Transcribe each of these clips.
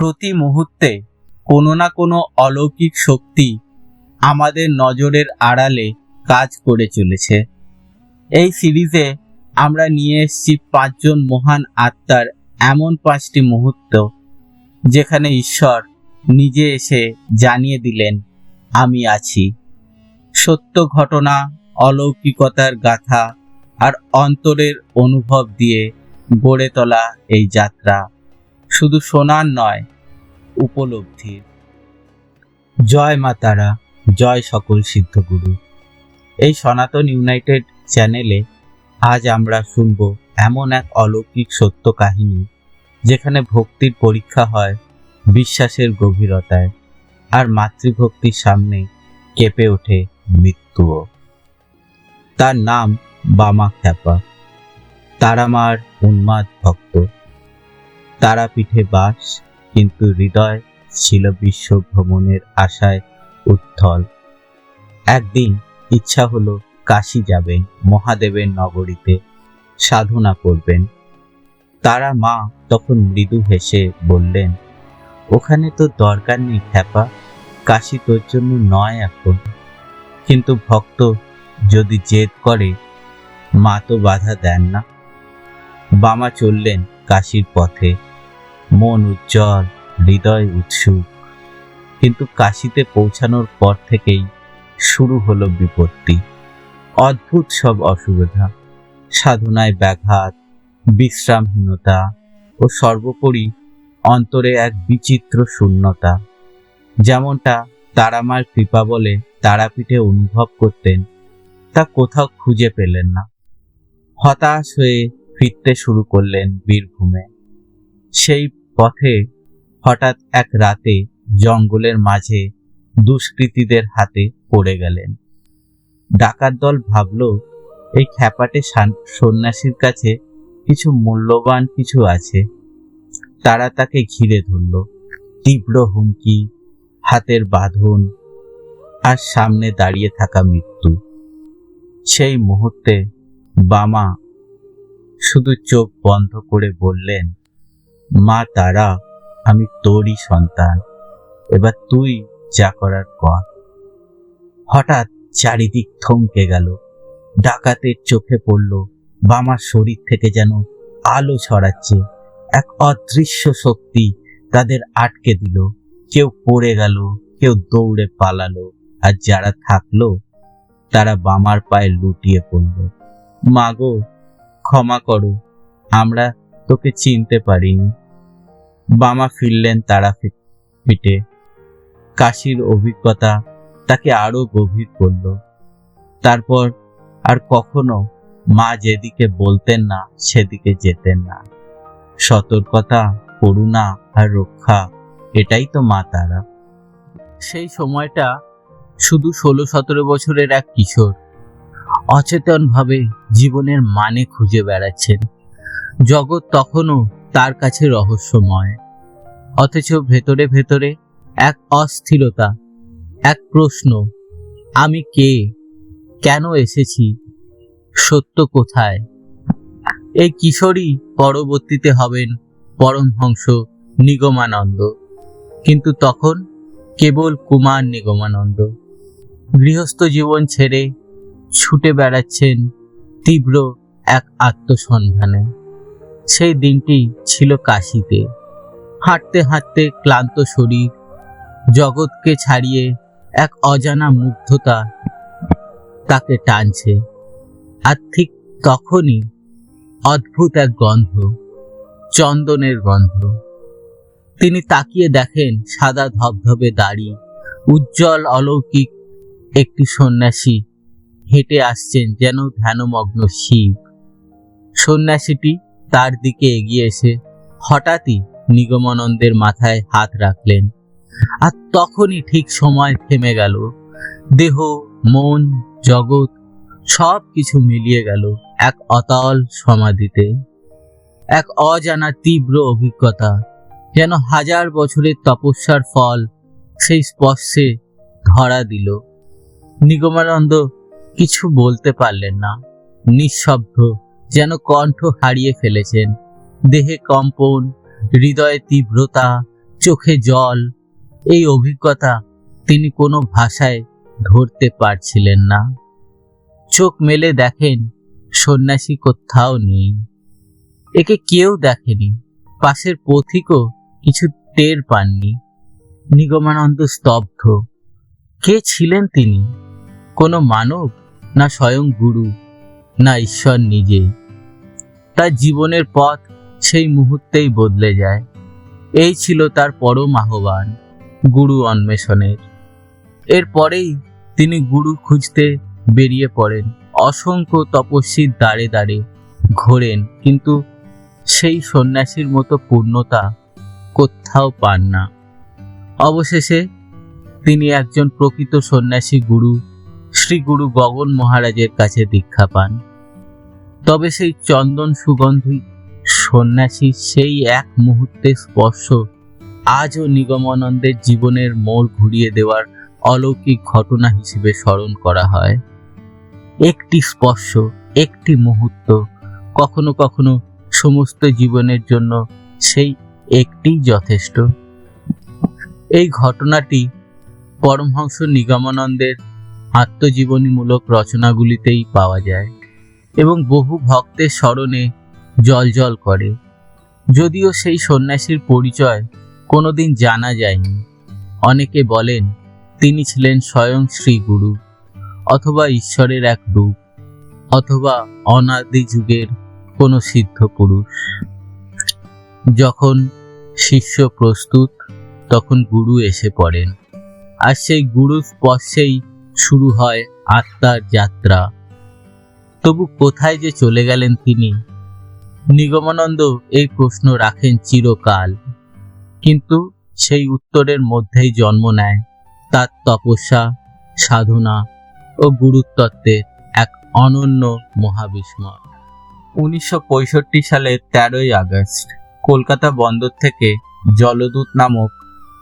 প্রতি মুহূর্তে কোনো না কোনো অলৌকিক শক্তি আমাদের নজরের আড়ালে কাজ করে চলেছে। এই সিরিজে আমরা নিয়ে এসেছি পাঁচজন মহান আত্মার এমন পাঁচটি মুহূর্ত, যেখানে ঈশ্বর নিজে এসে জানিয়ে দিলেন, আমি আছি। সত্য ঘটনা, অলৌকিকতার গাথা আর অন্তরের অনুভব দিয়ে গড়ে তোলা এই যাত্রা। শুধু শোনার নয় উপলব্ধির জয় মা তারা, জয় সকল সিদ্ধগুরু। এই সনাতন ইউনাইটেড চ্যানেলে আজ আমরা শুনব এমন এক অলৌকিক সত্য কাহিনী, যেখানে ভক্তির পরীক্ষা হয় বিশ্বাসের গভীরতায়, আর মাতৃভক্তির সামনে কেঁপে ওঠে মৃত্যুও। তার নাম বামা খ্যাপা তারা তারামার উন্মাদ ভক্ত। তারাপীঠে বাস, কিন্তু হৃদয় ছিল বিশ্ব ভ্রমণের আশায় উত্থল। একদিন ইচ্ছা হলো কাশি যাবেন, মহাদেবের নগরীতে সাধনা করবেন। তারা মা তখন মৃদু হেসে বললেন, ওখানে তো দরকার নেই খ্যাপা, কাশি তোর জন্য নয় এখন। কিন্তু ভক্ত যদি জেদ করে, মা তো বাধা দেন না। বামা চললেন কাশির পথে। মন উজ্জ্বল, হৃদয় উৎসুক। কিন্তু কাশিতে পৌঁছানোর পর থেকেই শুরু হলো বিপত্তি। অদ্ভুত সব অসুবিধা, সাধনায় ব্যাঘাত, বিশ্রামহীনতা ও সর্বোপরি অন্তরে এক বিচিত্র শূন্যতা। যেমনটা তারামার কৃপা বলে তারাপীঠে অনুভব করতেন, তা কোথাও খুঁজে পেলেন না। হতাশ হয়ে ফিরতে শুরু করলেন বীরভূমে। সেই পথে হঠাৎ এক রাতে জঙ্গলের মাঝে দুষ্কৃতীদের হাতে পড়ে গেলেন। ডাকাত দল ভাবল, এই খ্যাপাটে সান- সন্ন্যাসীর কাছে কিছু মূল্যবান কিছু আছে। তারা তাকে ঘিরে ধরল। তীব্র হুমকি, হাতের বাঁধন আর সামনে দাঁড়িয়ে থাকা মৃত্যু। সেই মুহূর্তে বামা শুধু চোখ বন্ধ করে বললেন মা তারা, আমি তোরই সন্তান। এবার তুই যা করার কর। হঠাৎ চারিদিক থমকে গেল। ডাকাতের চোখে পড়ল, বামার শরীর থেকে যেন আলো ছড়াচ্ছে। এক অদৃশ্য শক্তি তাদের আটকে দিল। কেউ পড়ে গেল, কেউ দৌড়ে পালালো, আর যারা থাকল, তারা বামার পায়ে লুটিয়ে পড়ল। মাগো ক্ষমা করো, আমরা তোকে চিনতে পারিনি। বামা ফিরলেন তারা পিঠে। কাশির অভিজ্ঞতা তাকে আরও গভীর করল। তারপর আর কখনো মা যেদিকে বলতেন না, সেদিকে যেতেন না। সতর্কতা, করুণা আর রক্ষা, এটাই তো মা তারা। সেই সময়টা শুধু ষোলো সতেরো বছরের এক কিশোর। অচেতনভাবে জীবনের মানে খুঁজে বেড়াচ্ছেন। জগৎ তখনও তার কাছে রহস্যময়, অথচ ভেতরে ভেতরে এক অস্থিরতা, এক প্রশ্ন, আমি কে? কেন এসেছি? সত্য কোথায়? এই কিশোরী পরবর্তীতে হবেন পরমহংস নিগমানন্দ। কিন্তু তখন কেবল কুমার নিগমানন্দ। গৃহস্থ জীবন ছেড়ে ছুটে বেড়াচ্ছেন তীব্র এক আত্মসন্ধানে। সেই দিনটি ছিল কাশিতে। হাঁটতে হাঁটতে ক্লান্ত শরীর, জগৎকে ছাড়িয়ে এক অজানা মুগ্ধতা তাকে টানছে। আর ঠিক তখনই অদ্ভুত এক গন্ধ, চন্দনের গন্ধ। তিনি তাকিয়ে দেখেন সাদা ধবধবে দাড়ি, উজ্জ্বল অলৌকিক একটি সন্ন্যাসী হেঁটে আসছেন যেন ধ্যানমগ্ন শিব। সন্ন্যাসীটি তার দিকে এগিয়ে এসে হঠাৎই নিগমানন্দের মাথায় হাত রাখলেন। আর তখনই ঠিক সময় থেমে গেল। দেহ, মন, জগৎ সব কিছু মিলিয়ে গেল এক অতল সমাধিতে। এক অজানা তীব্র অভিজ্ঞতা, যেন হাজার বছরের তপস্যার ফল সেই স্পর্শে ধরা দিল। নিগমানন্দ কিছু বলতে পারলেন না, নিঃশব্দ যেন কণ্ঠ হারিয়ে ফেলেছেন। দেহে কম্পন, হৃদয়ে তীব্রতা, চোখে জল, এই অভিজ্ঞতা তিনি কোনো ভাষায় ধরতে পারছিলেন না। চোখ মেলে দেখেন, সন্ন্যাসী কোথাও নেই। একে কেউ দেখেনি, পাশের পথিকও কিছু টের পাননি। নিগমানন্দ স্তব্ধ, কে ছিলেন তিনি? কোনো মানব না স্বয়ং গুরু, না ঈশ্বর নিজে? তার জীবনের পথ সেই মুহূর্তেই বদলে যায়। এই ছিল তার পরম আহ্বান গুরু অন্বেষণের। এরপরেই তিনি গুরু খুঁজতে বেরিয়ে পড়েন। অসংখ্য তপস্বীর দাঁড়ে দাঁড়ে ঘোরেন, কিন্তু সেই সন্ন্যাসীর মতো পূর্ণতা কোথাও পান না। অবশেষে তিনি একজন প্রকৃত সন্ন্যাসী গুরু, শ্রী গুরু গগন মহারাজের কাছে দীক্ষা পান। তবে সেই চন্দন সুগন্ধি সন্ন্যাসীর সেই এক মুহূর্তে স্পর্শ। আজও নিগমানন্দের জীবনের মোড় ঘুরিয়ে দেওয়ার অলৌকিক ঘটনা হিসেবে স্মরণ করা হয়। একটি স্পর্শ, একটি মুহূর্ত, কখনো কখনো সমস্ত জীবনের জন্য সেই একটি যথেষ্ট। এই ঘটনাটি পরমহংস নিগমানন্দের আত্মজীবনীমূলক রচনাগুলিতেই পাওয়া যায়। এবং বহু ভক্তের স্মরণে জল করে। যদিও সেই সন্ন্যাসীর পরিচয় কোনোদিন জানা যায়নি। অনেকে বলেন, তিনি ছিলেন স্বয়ং শ্রী গুরু অথবা ঈশ্বরের এক রূপ অথবা অনাদি যুগের কোনো সিদ্ধ পুরুষ। যখন শিষ্য প্রস্তুত, তখন গুরু এসে পড়েন। আর সেই গুরু স্পর্শেই শুরু হয় আত্মার যাত্রা। তবু কোথায় যে চলে গেলেন তিনি? নিগমানন্দ এই প্রশ্ন রাখেন চিরকাল। কিন্তু সেই উত্তরের মধ্যেই জন্ম নেয়। তার তপস্যা, সাধনা ও গুরুত্বত্বের এক অনন্য মহাবিস্ময়। উনিশশো পঁয়ষট্টি সালের তেরোই আগস্ট, কলকাতা বন্দর থেকে জলদূত নামক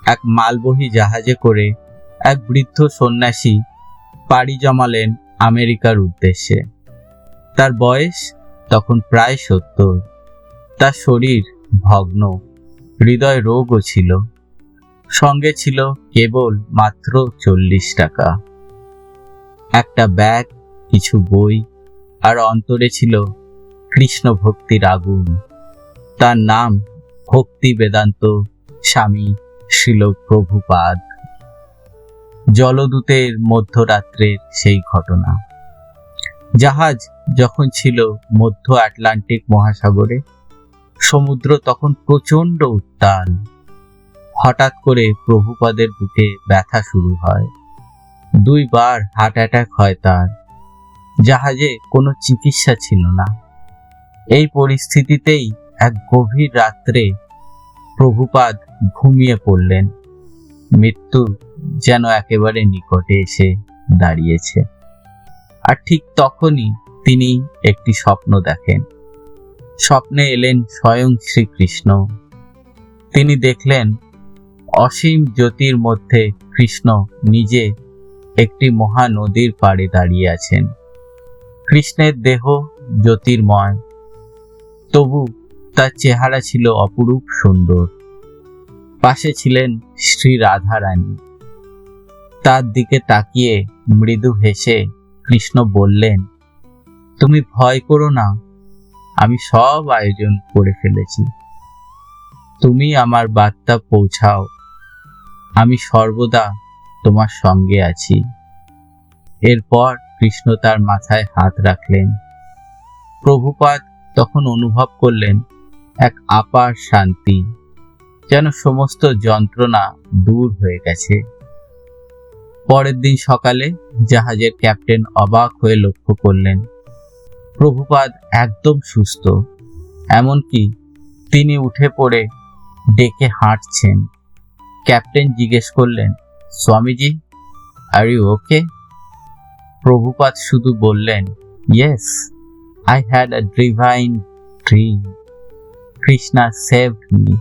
এক মালবহী জাহাজে করে এক বৃদ্ধ সন্ন্যাসী পাড়ি জমালেন আমেরিকার উদ্দেশ্যে। তার বয়স তখন প্রায় সত্তর। তার শরীর ভগ্ন, হৃদয় রোগও ছিল। সঙ্গে ছিল কেবল মাত্র চল্লিশ টাকা। একটা ব্যাগ, কিছু বই আর অন্তরে ছিল কৃষ্ণ ভক্তির আগুন। তার নাম ভক্তি বেদান্ত স্বামী শিল প্রভুপাদ জলদূতের মধ্যরাত্রের সেই ঘটনা। জাহাজ যখন ছিল মধ্য আটলান্টিক মহাসাগরে, সমুদ্র তখন প্রচণ্ড উত্তাল। হঠাৎ করে প্রভুপাদের বুকে ব্যথা শুরু হয়। দুইবার হার্ট অ্যাটাক হয় তার। জাহাজে কোনো চিকিৎসা ছিল না। এই পরিস্থিতিতেই এক গভীর রাত্রে প্রভুপাদ ঘুমিয়ে পড়লেন। মৃত্যু যেন একেবারে নিকটে এসে দাঁড়িয়েছে। আর ঠিক তখনই তিনি একটি স্বপ্ন দেখেন। স্বপ্নে এলেন স্বয়ং শ্রীকৃষ্ণ। তিনি দেখলেন অসীম জ্যোতির মধ্যে কৃষ্ণ নিজে একটি মহানদীর পাড়ে দাঁড়িয়ে আছেন। কৃষ্ণের দেহ জ্যোতির্ময়, তবু তার চেহারা ছিল অপরূপ সুন্দর। পাশে ছিলেন শ্রী রাধারানী। তার দিকে তাকিয়ে মৃদু হেসে কৃষ্ণ বললেন তুমি ভয় করো না। আমি সব আয়োজন করে ফেলেছি। তুমি আমার বার্তা পৌঁছাও। আমি সর্বদা তোমার সঙ্গে আছি। এরপর কৃষ্ণ তার মাথায় হাত রাখলেন। প্রভুপাদ তখন অনুভব করলেন এক আপার শান্তি, যেন সমস্ত যন্ত্রণা দূর হয়ে গেছে। পরের দিন সকালে জাহাজের ক্যাপ্টেন অবাক হয়ে লক্ষ্য করলেন। প্রভুপাদ একদম সুস্থ। এমনকি তিনি উঠে পড়ে ডেকে হাঁটছেন। ক্যাপ্টেন জিজ্ঞেস করলেন, Swamiji are you okay Prabhupada শুধু বললেন yes I had a divine dream Krishna save me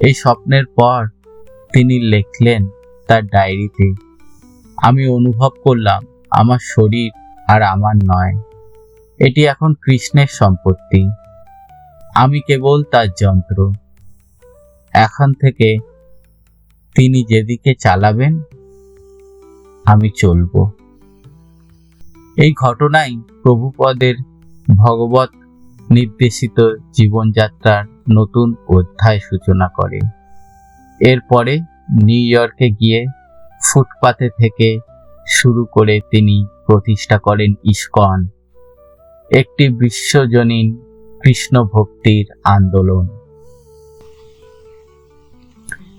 এই স্বপ্নের পর তিনি লিখলেন তার ডায়েরিতে, আমি অনুভব করলাম আমার শরীর আর আমার নয়। এটি এখন কৃষ্ণের সম্পত্তি। আমি কেবল তার যন্ত্র। এখন থেকে তিনি যেদিকে চালাবেন, আমি চলব। এই ঘটনাই প্রভুপদের ভগবত নির্দেশিত জীবনযাত্রার নতুন অধ্যায় সূচনা করে। এরপরে নিউ ইয়র্কে গিয়ে ফুটপাতে থেকে শুরু করে তিনি প্রতিষ্ঠা করেন ইস্কন, একটি বিশ্বজনীন কৃষ্ণ ভক্তির আন্দোলন।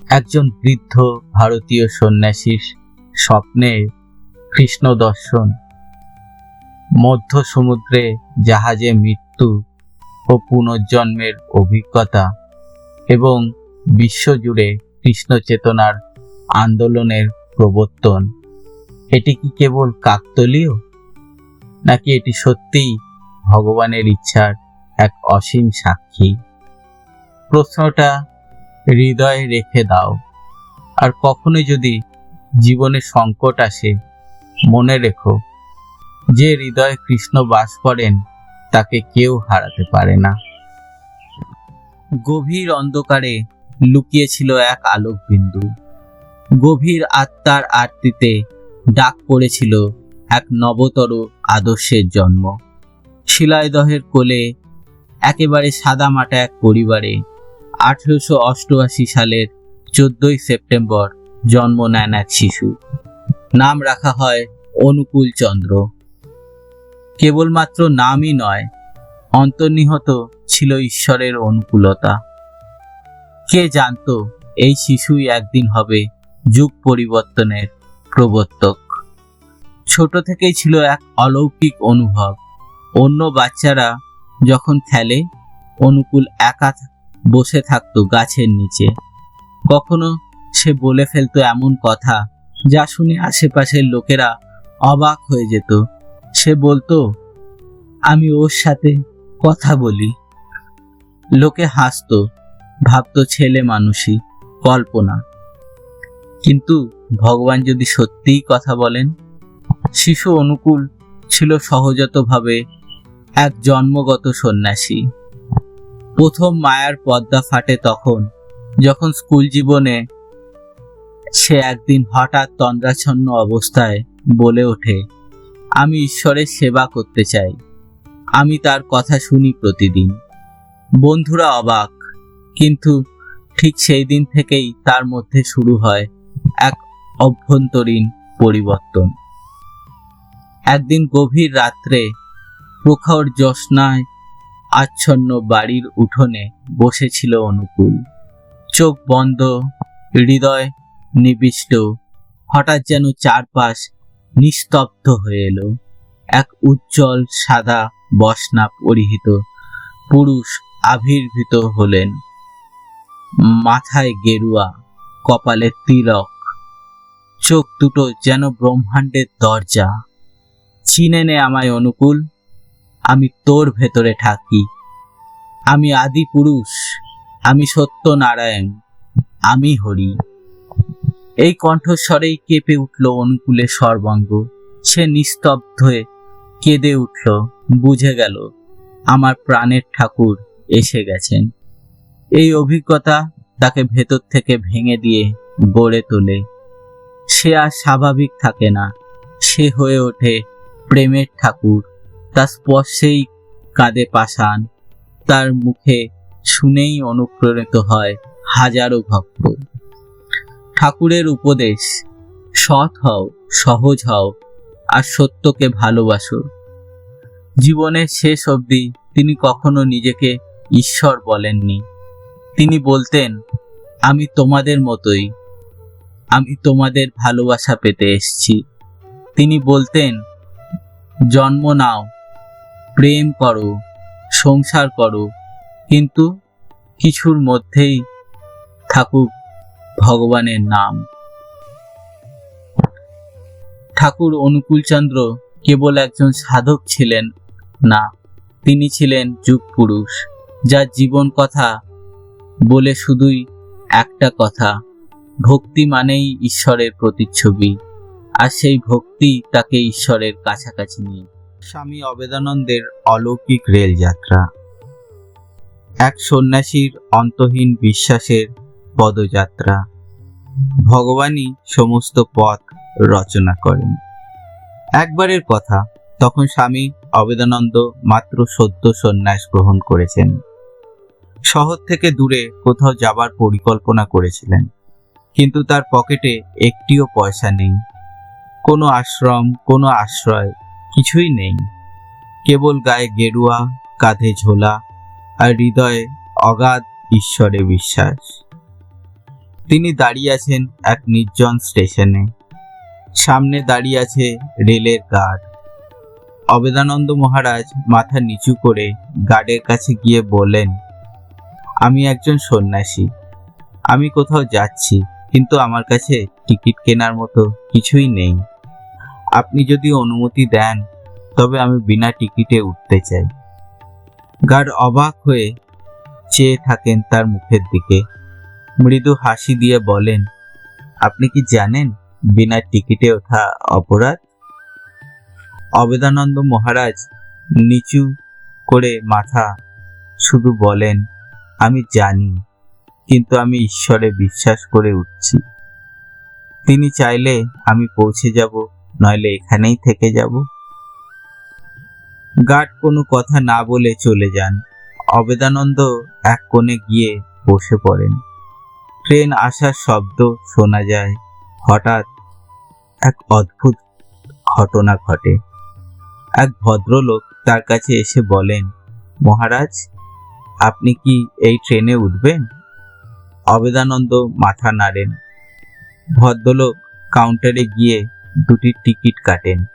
একজন বৃদ্ধ ভারতীয় সন্ন্যাসীর স্বপ্নে কৃষ্ণ দর্শন, মধ্য সমুদ্রে জাহাজে মৃত্যু ও পুনর্জন্মের অভিজ্ঞতা এবং বিশ্বজুড়ে কৃষ্ণ চেতনার আন্দোলনের প্রবর্তন। এটি কি কেবল কাকতলীয়? নাকি এটি সত্যিই ভগবানের ইচ্ছার এক অসীম সাক্ষী? প্রশ্নটা হৃদয়ে রেখে দাও। আর কখনো যদি জীবনে সংকট আসে, মনে রেখো যে হৃদয়ে কৃষ্ণ বাস করেন, তাকে কেউ হারাতে পারে না। গভীর অন্ধকারে লুকিয়েছিল এক আলোক বিন্দু গভীর আত্মার আরতিতে ডাক পড়েছিল এক নবতর আদর্শের জন্ম। শিলাইদহের কোলে, একেবারে সাদামাটা এক পরিবারে, আঠেরোশো অষ্টআশি সালের চোদ্দই সেপ্টেম্বর জন্ম নেন এক শিশু। নাম রাখা হয় অনুকূল চন্দ্র। কেবলমাত্র নামই নয়, অন্তর্নিহত ছিল ঈশ্বরের অনুকূলতা। কে জানতো, এই শিশুই একদিন হবে যুগ পরিবর্তনের প্রবর্তক। ছোট থেকেই ছিল এক অলৌকিক অনুভব। অন্য বাচ্চারা যখন খেলে, অনুকূল একা বসে থাকতো গাছের নিচে। কখনো সে বলে ফেলতো এমন কথা যা শুনে আশেপাশের লোকেরা অবাক হয়ে যেত। সে বলতো, আমি ওর সাথে কথা বলি। লোকে হাসতো, ভাবতো ছেলে মানুষই, কল্পনা। কিন্তু ভগবান যদি সত্যিই কথা বলেন, শিশু অনুকূল ছিল সহজাতভাবে এক জন্মগত সন্ন্যাসী। প্রথম মায়ার পদ্মা ফাটে তখন, যখন স্কুল জীবনে সে একদিন হঠাৎ তন্দ্রাচ্ছন্ন অবস্থায় বলে ওঠে, আমি ঈশ্বরের সেবা করতে চাই। আমি তার কথা শুনি প্রতিদিন। বন্ধুরা অবাক, কিন্তু ঠিক সেই দিন থেকেই তার মধ্যে শুরু হয় এক অভ্যন্তরীণ পরিবর্তন। একদিন গভীর রাত্রে প্রখর জ্যোৎস্নায় আচ্ছন্ন বাড়ির উঠোনে বসেছিল অনুকূল। চোখ বন্ধ, হৃদয় নিবিষ্ট, হঠাৎ যেন চারপাশ নিস্তব্ধ হয়ে এলো। এক উজ্জ্বল সাদা বসনা পরিহিত পুরুষ আবির্ভূত হলেন। মাথায় গেরুয়া, কপালে তিলক চোখ দুটো যেন ব্রহ্মাণ্ডের দরজা। চিনে নে আমায় অনুকূল, আমি তোর ভেতরে থাকি। আমি আদি পুরুষ, আমি সত্য নারায়ণ আমি হরি। এই কণ্ঠস্বরেই কেঁপে উঠল অনুকূলের সর্বাঙ্গ। সে নিস্তব্ধ কেঁদে উঠল, বুঝে গেল আমার প্রাণের ঠাকুর এসে গেছেন। এই অভিজ্ঞতা তাকে ভেতর থেকে ভেঙে দিয়ে গড়ে তোলে। সে আর স্বাভাবিক থাকে না। সে হয়ে ওঠে প্রেমের ঠাকুর। তার স্পর্শেই কাঁদে পাষাণ। তার মুখে শুনেই অনুপ্রাণিত হয় হাজারো ভক্ত। ঠাকুরের উপদেশ, সৎ হও, সহজ হও আর সত্যকে ভালোবাসো। জীবনের শেষ অবধি তিনি কখনো নিজেকে ঈশ্বর বলেননি। তিনি বলতেন, আমি তোমাদের মতোই। আমি তোমাদের ভালোবাসা পেতে এসেছি। তিনি বলতেন, জন্ম নাও, প্রেম করো, সংসার করো, কিন্তু কিছুর মধ্যেই থাকুক ভগবানের নাম। ঠাকুর অনুকূলচন্দ্র কেবল একজন সাধক ছিলেন না, তিনি ছিলেন যুগ পুরুষ যার জীবন কথা বলে শুধুই একটা কথা। ভক্তি মানেই ঈশ্বরের প্রতিচ্ছবি। আর সেই ভক্তি তাকে ঈশ্বরের কাছাকাছি নিয়ে। স্বামী অবেদানন্দের অলৌকিক রেলযাত্রা। এক সন্ন্যাসীর অন্তহীন বিশ্বাসের পদযাত্রা। ভগবানই সমস্ত পথ রচনা করেন। একবারের কথা, তখন স্বামী অবেদানন্দ মাত্র সদ্য সন্ন্যাস গ্রহণ করেছেন। শহর থেকে দূরে কোথাও যাবার পরিকল্পনা করেছিলেন। কিন্তু তার পকেটে একটিও পয়সা নেই। কোনো আশ্রম, কোনো আশ্রয়, কিছুই নেই। কেবল গায়ে গেরুয়া, কাঁধে ঝোলা আর হৃদয়ে অগাধ ঈশ্বরে বিশ্বাস। তিনি দাঁড়িয়ে আছেন এক নির্জন স্টেশনে। সামনে দাঁড়িয়ে আছে রেলের গার্ড। অবেদানন্দ মহারাজ মাথা নিচু করে গার্ডের কাছে গিয়ে বলেন আমি একজন সন্ন্যাসী। আমি কোথাও যাচ্ছি। কিন্তু আমার কাছে টিকিট কেনার মতো কিছুই নেই। আপনি যদি অনুমতি দেন, তবে আমি বিনা টিকিটে উঠতে চাই। গার্ড অবাক হয়ে চেয়ে থাকেন তার মুখের দিকে। মৃদু হাসি দিয়ে বলেন, আপনি কি জানেন বিনা টিকিটে ওঠা অপরাধ? অবেদানন্দ মহারাজ নিচু করে মাথা শুধু বলেন, আমি জানি। কিন্তু আমি ঈশ্বরে বিশ্বাস করে উঠছি। তিনি চাইলে আমি পৌঁছে যাব, নইলে এখানেই থেকে যাব। গার্ড কোনো কথা না বলে চলে যান। অবেদানন্দ এক কোণে গিয়ে বসে পড়েন। ট্রেন আসার শব্দ শোনা যায়। হঠাৎ এক অদ্ভুত ঘটনা ঘটে। এক ভদ্রলোক তার কাছে এসে বলেন, মহারাজ, আপনি কি এই ট্রেনে উঠবেন? অবেদানন্দ মাথা নাড়েন। ভদ্রলোক কাউন্টারে গিয়ে দুটি টিকিট কাটেন।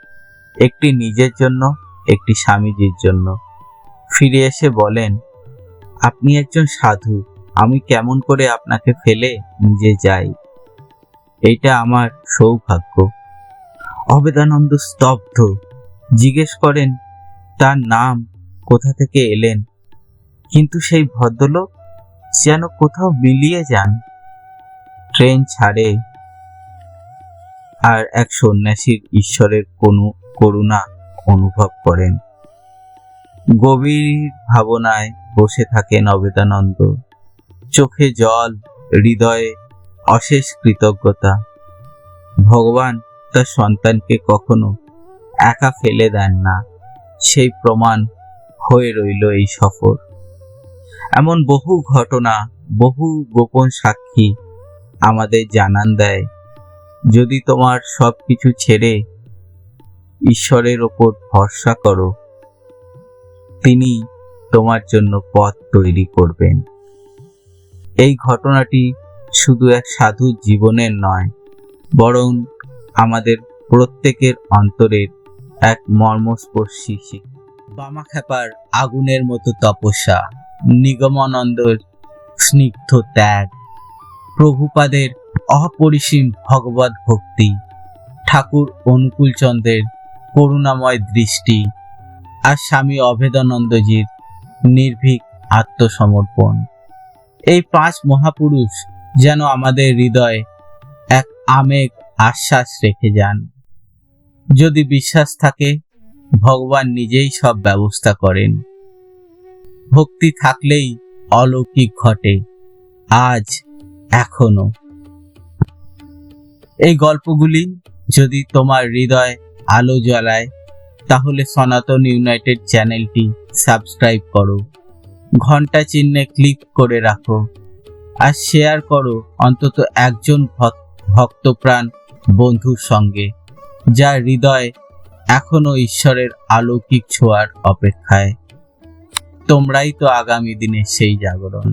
একটি নিজের জন্য, একটি স্বামীজির জন্য। ফিরে এসে বলেন, আপনি একজন সাধু, আমি কেমন করে আপনাকে ফেলে নিজে যাই? এটা আমার সৌভাগ্য। অবেদানন্দ স্তব্ধ। জিজ্ঞেস করেন, তার নাম কোথা থেকে এলেন? কিন্তু সেই ভদ্রলোক যেন কোথাও মিলিয়ে যান। ট্রেন ছাড়ে। আর এক সন্ন্যাসীর ঈশ্বরের কোনো করুণা অনুভব করেন। গভীর ভাবনায় বসে থাকেন অবেদানন্দ। চোখে জল, হৃদয়ে অশেষ কৃতজ্ঞতা। ভগবান তার সন্তানকে কখনো একা ফেলে দেন না। সেই প্রমাণ হয়ে রইল এই সফর। এমন বহু ঘটনা, বহু গোপন সাক্ষী আমাদের জানান দেয়। যদি তোমার সব কিছু ছেড়ে ঈশ্বরের ওপর ভরসা করো, তিনি তোমার জন্য পথ তৈরি করবেন। এই ঘটনাটি শুধু এক সাধু জীবনের নয়, বরং আমাদের প্রত্যেকের অন্তরের এক মর্মস্পর্শী বামাখ্যাপার আগুনের মতো তপস্যা। নিগমানন্দর স্নিগ্ধ ত্যাগ, প্রভুপাদের অপরিসীম ভগবত ভক্তি, ঠাকুর অনুকূলচন্দ্রের করুণাময় দৃষ্টি আর স্বামী অভেদানন্দজির নির্ভীক আত্মসমর্পণ। এই পাঁচ মহাপুরুষ যেন আমাদের হৃদয়ে এক আমেক আশ্বাস রেখে যান। যদি বিশ্বাস থাকে, ভগবান নিজেই সব ব্যবস্থা করেন। ভক্তি থাকলেই অলৌকিক ঘটে, আজ এখনও। এই গল্পগুলি যদি তোমার হৃদয় আলো জ্বালায়, তাহলে সনাতন ইউনাইটেড চ্যানেলটি সাবস্ক্রাইব করো, ঘণ্টা চিহ্নে ক্লিক করে রাখো, আর শেয়ার করো অন্তত একজন ভক্তপ্রাণ বন্ধুর সঙ্গে, যার হৃদয় এখনও ঈশ্বরের অলৌকিক ছোঁয়ার অপেক্ষায়। তোমরাই তো আগামী দিনে সেই জাগরণ।